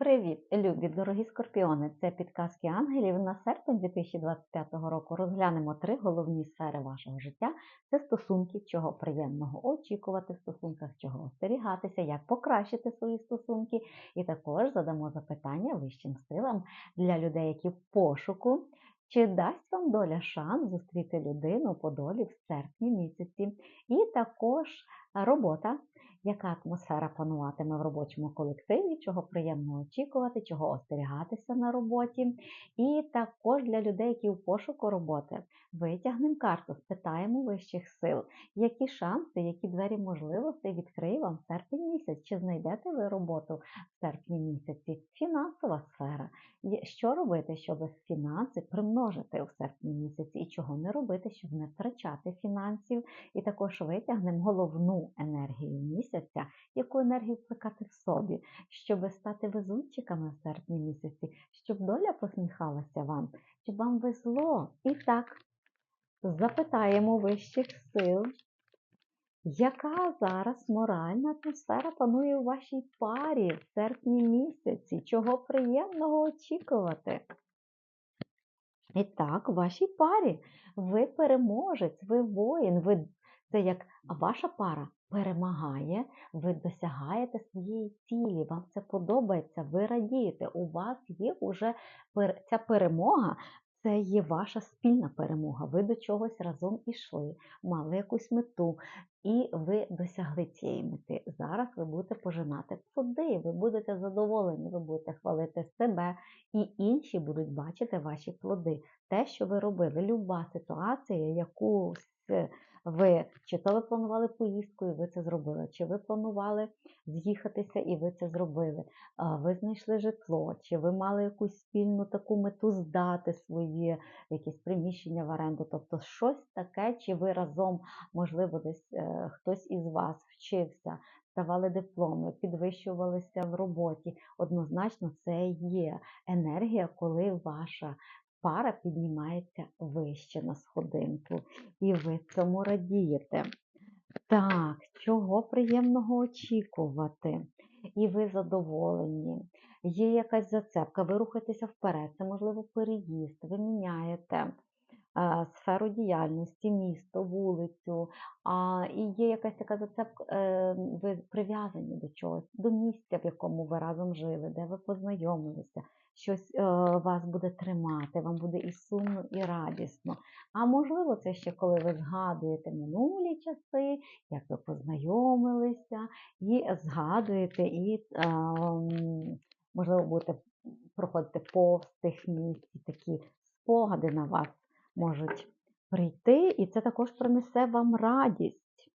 Привіт, любі дорогі скорпіони! Це підказки ангелів. На серпень 2025 року розглянемо три головні сфери вашого життя: це стосунки, чого приємного очікувати в стосунках, чого остерігатися, як покращити свої стосунки. І також задамо запитання вищим силам для людей, які в пошуку. Чи дасть вам доля шанс зустріти людину по долі в серпні місяці? І також робота, яка атмосфера пануватиме в робочому колективі, чого приємно очікувати, чого остерігатися на роботі. І також для людей, які в пошуку роботи, витягнемо карту, спитаємо вищих сил, які шанси, які двері можливостей відкриє вам серпень місяць, чи знайдете ви роботу в серпні місяці? Фінансова сфера. Що робити, щоб фінанси примножити в серпні місяці, і чого не робити, щоб не втрачати фінансів? І також витягнемо головну енергію місяця, яку енергію вплекати в собі, щоб стати везунчиками в серпні місяці, щоб доля посміхалася вам, щоб вам везло. І так, запитаємо вищих сил. Яка зараз моральна атмосфера панує у вашій парі в серпні місяці? Чого приємного очікувати? І так, у вашій парі ви переможець, ви воїн, ви це як ваша пара перемагає, ви досягаєте своєї цілі, вам це подобається, ви радієте. У вас є вже ця перемога, це є ваша спільна перемога. Ви до чогось разом ішли, мали якусь мету, і ви досягли цієї мети. Зараз ви будете пожинати плоди, ви будете задоволені, ви будете хвалити себе, і інші будуть бачити ваші плоди. Те, що ви робили, люба ситуація, яку ви чи то ви планували поїздку, і ви це зробили, чи ви планували з'їхатися, і ви це зробили. Ви знайшли житло, чи ви мали якусь спільну таку мету здати свої якісь приміщення в оренду, тобто щось таке, чи ви разом, можливо, десь е, хтось із вас вчився. Ставали дипломи, підвищувалися в роботі. Однозначно, це є енергія, коли ваша пара піднімається вище на сходинку. І ви цьому радієте. Так, чого приємного очікувати? І ви задоволені. Є якась зацепка, ви рухаєтеся вперед, це, можливо, переїзд, ви міняєте сферу діяльності, місто, вулицю, а, і є якась така зацепка, е, ви прив'язані до чогось, до місця, в якому ви разом жили, де ви познайомилися щось е, вас буде тримати, вам буде і сумно, і радісно. А можливо, це ще коли ви згадуєте минулі часи, як ви познайомилися, і згадуєте, і, е, можливо, будете проходити повз тих місць, і такі спогади на вас можуть прийти, і це також принесе вам радість.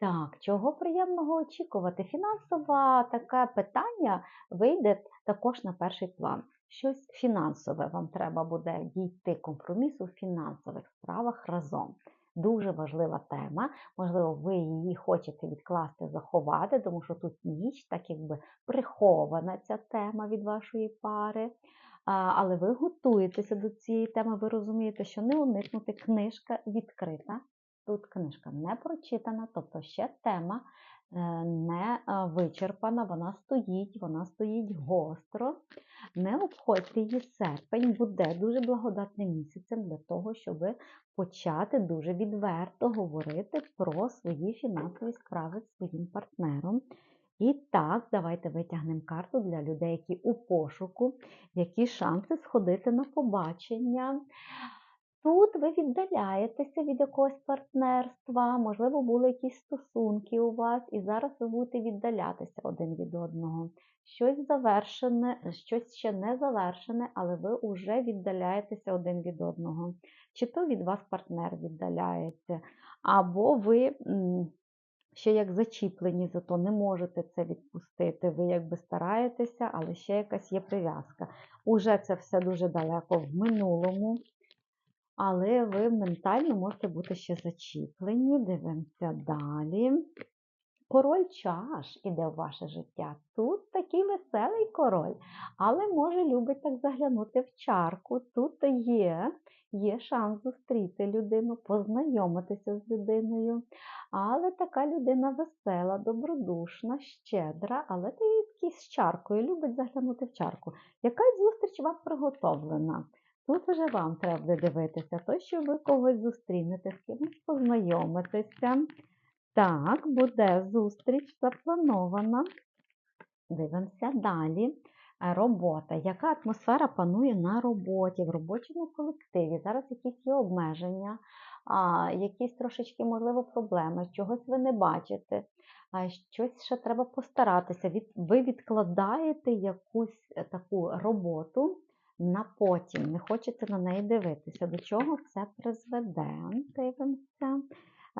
Так, чого приємного очікувати? Фінансове таке питання вийде також на перший план. Щось фінансове вам треба буде дійти компромісу в фінансових справах разом. Дуже важлива тема. Можливо, ви її хочете відкласти, заховати, тому що тут ніч, так якби прихована ця тема від вашої пари. Але ви готуєтеся до цієї теми, ви розумієте, що не уникнути книжка відкрита. Тут книжка не прочитана, тобто ще тема е, не вичерпана, вона стоїть, вона стоїть гостро. Не обходьте її серпень, буде дуже благодатним місяцем для того, щоб почати дуже відверто говорити про свої фінансові справи з своїм партнером. І так, давайте витягнемо карту для людей, які у пошуку, які шанси сходити на побачення. Тут ви віддаляєтеся від якогось партнерства, можливо, були якісь стосунки у вас, і зараз ви будете віддалятися один від одного. Щось завершене, щось ще не завершене, але ви вже віддаляєтеся один від одного. Чи то від вас партнер віддаляється, або ви ще як зачіплені, зато не можете це відпустити. Ви якби стараєтеся, але ще якась є прив'язка. Уже це все дуже далеко в минулому але ви ментально можете бути ще зачіплені. Дивимося далі. Король чаш іде в ваше життя. Тут такий веселий король, але може любить так заглянути в чарку. Тут є, є шанс зустріти людину, познайомитися з людиною. Але така людина весела, добродушна, щедра, але такий з чаркою, любить заглянути в чарку. Якась зустріч вам приготовлена. Тут вже вам треба буде дивитися, то, що ви когось зустрінете, з кимось познайомитеся. Так, буде зустріч запланована. Дивимося далі. Е, Робота. Яка атмосфера панує на роботі, в робочому колективі? Зараз якісь є обмеження, якісь трошечки, можливо, проблеми, чогось ви не бачите, щось ще треба постаратися. Ви відкладаєте якусь е, таку роботу на потім, не хочете на неї дивитися. До чого це призведе? Дивимося.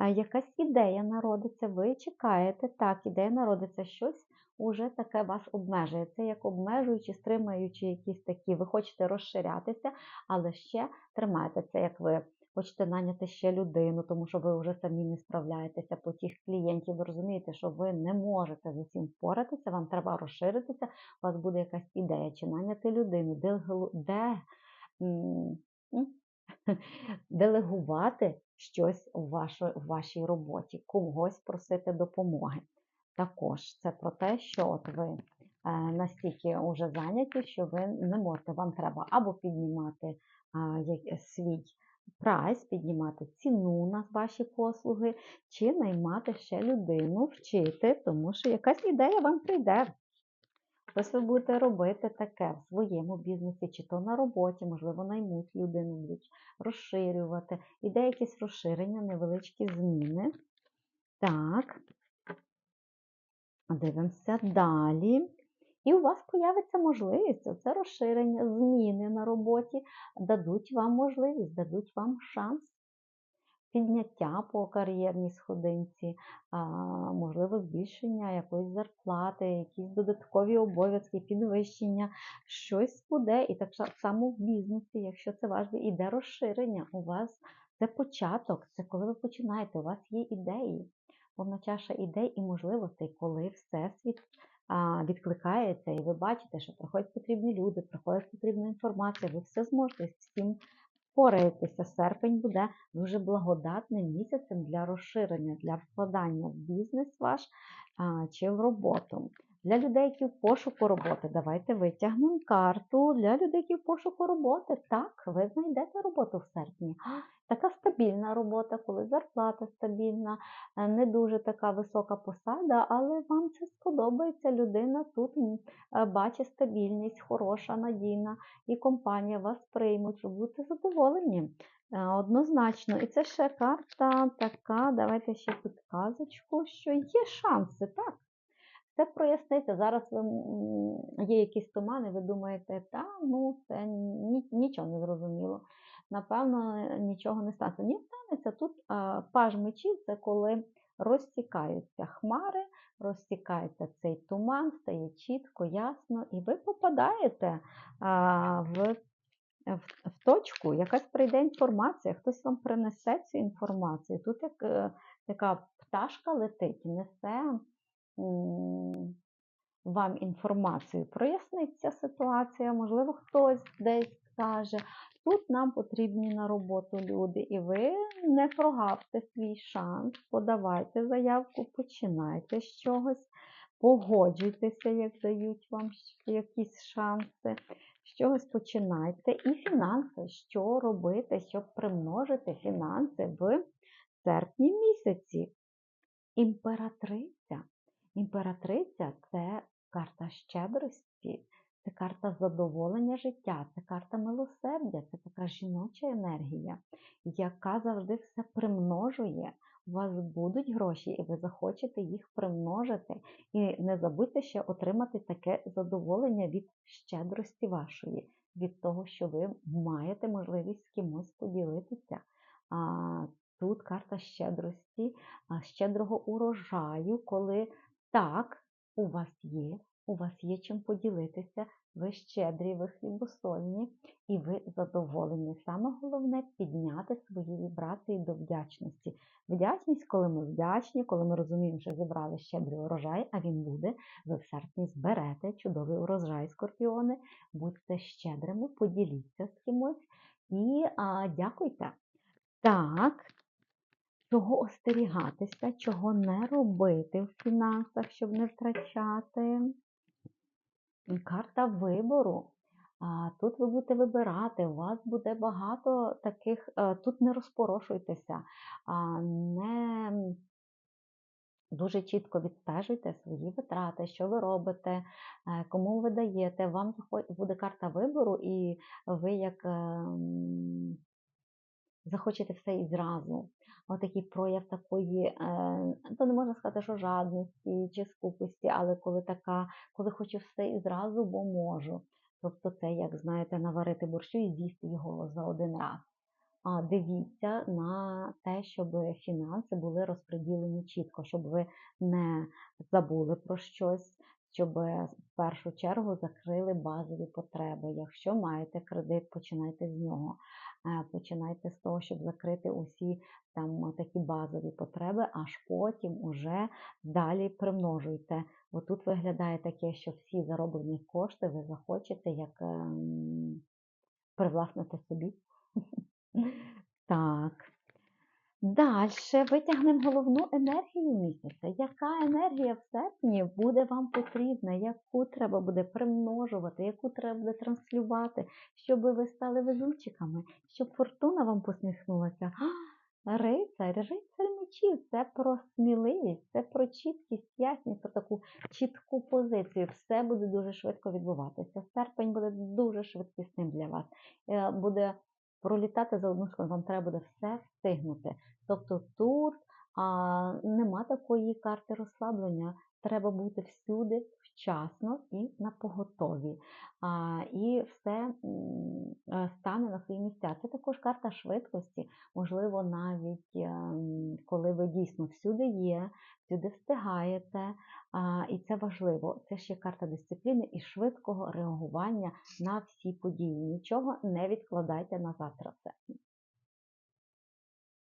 Якась ідея народиться, ви чекаєте, так, ідея народиться щось уже таке вас обмежує. Це як обмежуючи, стримуючи якісь такі, ви хочете розширятися, але ще тримаєте це, як ви хочете наняти ще людину, тому що ви вже самі не справляєтеся по тих клієнтів. Ви розумієте, що ви не можете з усім впоратися, вам треба розширитися, у вас буде якась ідея, чи наняти людину, де, де м, делегувати щось у вашій, у вашій роботі, когось просити допомоги. Також це про те, що от ви е, настільки вже зайняті, що ви не можете, вам треба або піднімати а, свій прайс, піднімати ціну на ваші послуги, чи наймати ще людину, вчити, тому що якась ідея вам прийде. Щось ви будете робити таке в своєму бізнесі, чи то на роботі, можливо, наймуть людину, будуть розширювати. Іде якісь розширення, невеличкі зміни. Так, дивимося далі. І у вас появиться можливість, це розширення, зміни на роботі дадуть вам можливість, дадуть вам шанс підняття по кар'єрній сходинці, можливо, збільшення якоїсь зарплати, якісь додаткові обов'язки, підвищення, щось буде. І так само в бізнесі, якщо це ваш іде розширення, у вас це початок, це коли ви починаєте, у вас є ідеї, повна чаша ідей і можливостей, коли всесвіт відкликається, і ви бачите, що приходять потрібні люди, приходить потрібна інформація, ви все зможете з всім впораєтеся. Серпень буде дуже благодатним місяцем для розширення, для вкладання в бізнес ваш чи в роботу. Для людей, які в пошуку роботи, давайте витягнемо карту. Для людей, які в пошуку роботи, так, ви знайдете роботу в серпні. Така стабільна робота, коли зарплата стабільна, не дуже така висока посада, але вам це сподобається. Людина тут бачить стабільність, хороша, надійна, і компанія вас приймуть, ви будете задоволені. Е, Однозначно. І це ще карта така, давайте ще підказочку, що є шанси, так. Це проясниться. Зараз ви є якісь тумани, ви думаєте, та ну це ні, нічого не зрозуміло. Напевно, нічого не станеться. Ні, станеться тут а, паж мечів це коли розтікаються хмари, розтікається цей туман, стає чітко, ясно, і ви попадаєте а, в, в, в точку, якась прийде інформація, хтось вам принесе цю інформацію. Тут як е, така пташка летить, несе м, вам інформацію, проясниться ситуація, можливо, хтось десь скаже, тут нам потрібні на роботу люди, і ви не прогавте свій шанс, подавайте заявку, починайте з чогось, погоджуйтеся, як дають вам якісь шанси, з чогось починайте. І фінанси, що робити, щоб примножити фінанси в серпні місяці. Імператриця. Імператриця це карта щедрості, це карта задоволення життя, це карта милосердя, це така жіноча енергія, яка завжди все примножує. У вас будуть гроші, і ви захочете їх примножити. І не забудьте ще отримати таке задоволення від щедрості вашої, від того, що ви маєте можливість з кимось поділитися. А, Тут карта щедрості, щедрого урожаю, коли так, у вас є у вас є чим поділитися, ви щедрі, ви хлібосольні і ви задоволені. Саме головне підняти свої вібрації до вдячності. Вдячність, коли ми вдячні, коли ми розуміємо, що зібрали щедрий урожай, а він буде, ви в серпні зберете чудовий урожай, скорпіони, будьте щедрими, поділіться з кимось і а, дякуйте. Так, чого остерігатися, чого не робити в фінансах, щоб не втрачати. Карта вибору. Тут ви будете вибирати, у вас буде багато таких, е, тут не розпорошуйтеся, не дуже чітко відстежуйте свої витрати, що ви робите, е, кому ви даєте. Вам буде карта вибору, і ви як ем, захочете все і зразу. Отакий прояв такої, е, то не можна сказати, що жадності чи скупості, але коли така, коли хочу все і зразу, бо можу. Тобто це, як знаєте, наварити борщу і з'їсти його за один раз. А дивіться на те, щоб фінанси були розподілені чітко, щоб ви не забули про щось, щоб в першу чергу закрили базові потреби. Якщо маєте кредит, починайте з нього. Е, Починайте з того, щоб закрити усі там такі базові потреби, аж потім уже далі примножуйте. Отут виглядає таке, що всі зароблені кошти ви захочете як ем, привласнити собі. Так. Далі витягнемо головну енергію місяця. Яка енергія в серпні буде вам потрібна, яку треба буде примножувати, яку треба буде транслювати, щоб ви стали везунчиками, щоб фортуна вам посміхнулася. А, Рицар, рицар мечів, це про сміливість, це про чіткість, ясність, про таку чітку позицію. Все буде дуже швидко відбуватися. Серпень буде дуже швидкісним для вас. Е, Буде пролітати за одну хвилину, вам треба буде все встигнути. Тобто тут а, нема такої карти розслаблення. Треба бути всюди вчасно і на поготові. І все е, стане на свої місця. Це також карта швидкості. Можливо, навіть ем, коли ви дійсно всюди є, всюди встигаєте. І це важливо. Це ще карта дисципліни і швидкого реагування на всі події. Нічого не відкладайте на завтра серпні.